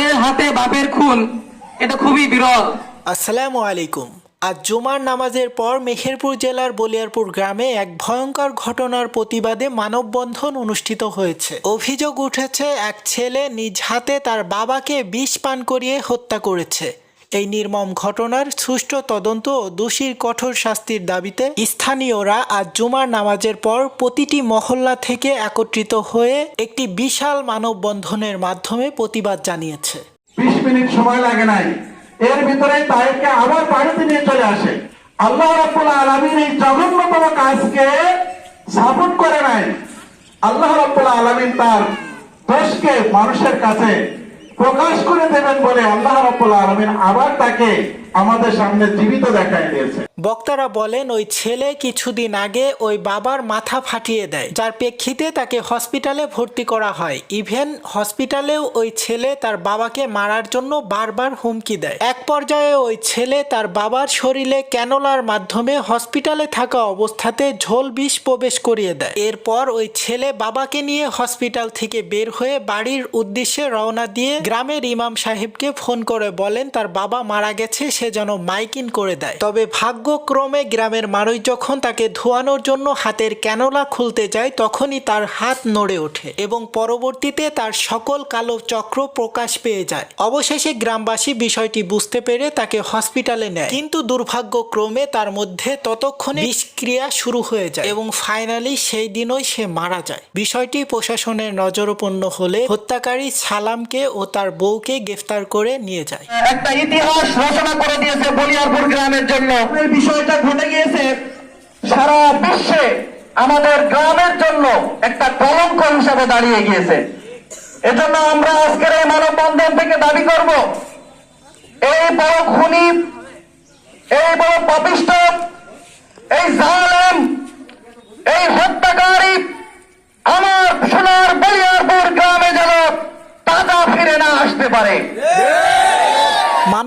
ছেলের হাতে বাপের খুন, এটা খুবই বিরল। আসসালামু আলাইকুম। আজ জুমার নামাজের পর মেহেরপুর জেলার বলিয়ারপুর গ্রামে এক ভয়ঙ্কর ঘটনার প্রতিবাদে মানববন্ধন অনুষ্ঠিত হয়েছে। অভিযোগ উঠেছে, এক ছেলে নিজ হাতে তার বাবাকে বিষ পান করিয়ে হত্যা করেছে। এই নির্মম ঘটনার সুষ্ঠু তদন্ত ও দোষীর কঠোর শাস্তির দাবিতে স্থানীয়রা আজ জুমার নামাজের পর প্রতিটি মহল্লা থেকে একত্রিত হয়ে একটি বিশাল মানববন্ধনের মাধ্যমে প্রতিবাদ জানিয়েছে। বিশ মিনিট সময় লাগে নাই। এর ভিতরে তাদেরকে আবার বাড়িতে নিয়ে চলে আসে। আল্লাহ রাব্বুল আলামিন এই জঘন্যতম কাজকে সাপোর্ট করে নাই। আল্লাহ রাব্বুল আলামিন তার মানুষের কাছে প্রকাশ করে দেবেন বলে আল্লাহ রব্বুল আলমিন আবার তাকে আমাদের সামনে জীবিত দেখাই দিয়েছে বক্তারা বলেন, ওই ছেলে কিছুদিন আগে ওই বাবার মাথা ফাটিয়ে দেয়, যার প্রেক্ষিতে তাকে হসপিটালে ভর্তি করা হয়। ইভেন হসপিটালেও ওই ছেলে তার বাবাকে মারার জন্য বারবার হুমকি দেয়। এক পর্যায়ে ওই ছেলে তার বাবার শরীরে ক্যানোলার মাধ্যমে হসপিটালে থাকা অবস্থাতে ঝোল বিষ প্রবেশ করিয়ে দেয়। এরপর ওই ছেলে বাবাকে নিয়ে হসপিটাল থেকে বের হয়ে বাড়ির উদ্দেশ্যে রওনা দিয়ে গ্রামের ইমাম সাহেবকে ফোন করে বলেন, তার বাবা মারা গেছে সে যেন মাইকিন করে দেয়। তবে ভাগ্যক্রমে গ্রামের মানুষ যখন তাকে ধোয়ানোর জন্য হাতের ক্যানোলা খুলতে যায়, তখনই তার হাত নড়ে ওঠে এবং পরবর্তীতে তার সকল কালো চক্র প্রকাশ পেয়ে যায়। অবশেষে গ্রামবাসী বিষয়টি বুঝতে পেরে তাকে হসপিটালে নেয়। কিন্তু দুর্ভাগ্যক্রমে তার মধ্যে ততক্ষণে বিষক্রিয়া শুরু হয়ে যায় এবং ফাইনালি সেই দিনই সে মারা যায়। বিষয়টি প্রশাসনের নজরপন্ন হলে হত্যাকারী সালামকে ও তার বউকে গ্রেফতার করে নিয়ে যায়। একটা ইতিহাস রচনা করে দিয়েছে বলিয়ারপুর গ্রামের জন্য। বিষয়টা ঘটে গিয়েছে সারা বিশ্বে আমাদের গ্রামের জন্য একটা কলঙ্ক হিসাবে দাঁড়িয়ে গিয়েছে। এজন্য আমরা আজকের এই মানববন্ধন থেকে দাবি করব, এই বড় খুনি, এই বড় পাপিষ্ট এই জালেম এই হত্যাকারী আমার সোনার বলিয়ারপুর গ্রামে যেন টাকা ফিরে না আসতে পারে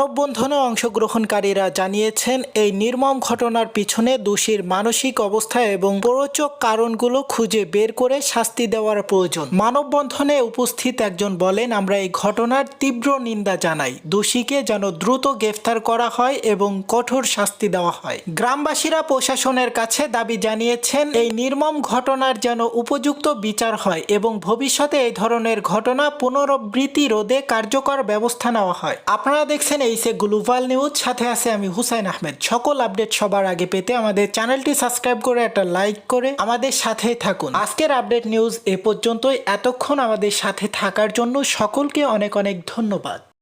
মানববন্ধনে অংশগ্রহণকারীরা জানিয়েছেন, এই নির্মম ঘটনার পিছনে দোষীর মানসিক অবস্থা এবং প্ররোচক কারণগুলো খুঁজে বের করে শাস্তি দেওয়ার প্রয়োজন। মানববন্ধনে উপস্থিত একজন বলেন, আমরা এই ঘটনার তীব্র নিন্দা জানাই। দোষীকে যেন দ্রুত গ্রেফতার করা হয় এবং কঠোর শাস্তি দেওয়া হয়। গ্রামবাসীরা প্রশাসনের কাছে দাবি জানিয়েছেন, এই নির্মম ঘটনার যেন উপযুক্ত বিচার হয় এবং ভবিষ্যতে এই ধরনের ঘটনা পুনরাবৃত্তি রোধে কার্যকর ব্যবস্থা নেওয়া হয়। আপনারা দেখছেন এই সে গ্লোবাল নিউজ, সাথে আছে আমি হুসাইন আহমেদ। সকল আপডেট সবার আগে পেতে আমাদের চ্যানেলটি সাবস্ক্রাইব করে একটা লাইক করে আমাদের সাথে থাকুন। আজকের আপডেট নিউজ এ পর্যন্তই। এতক্ষণ আমাদের সাথে থাকার জন্য সকলকে অনেক অনেক ধন্যবাদ।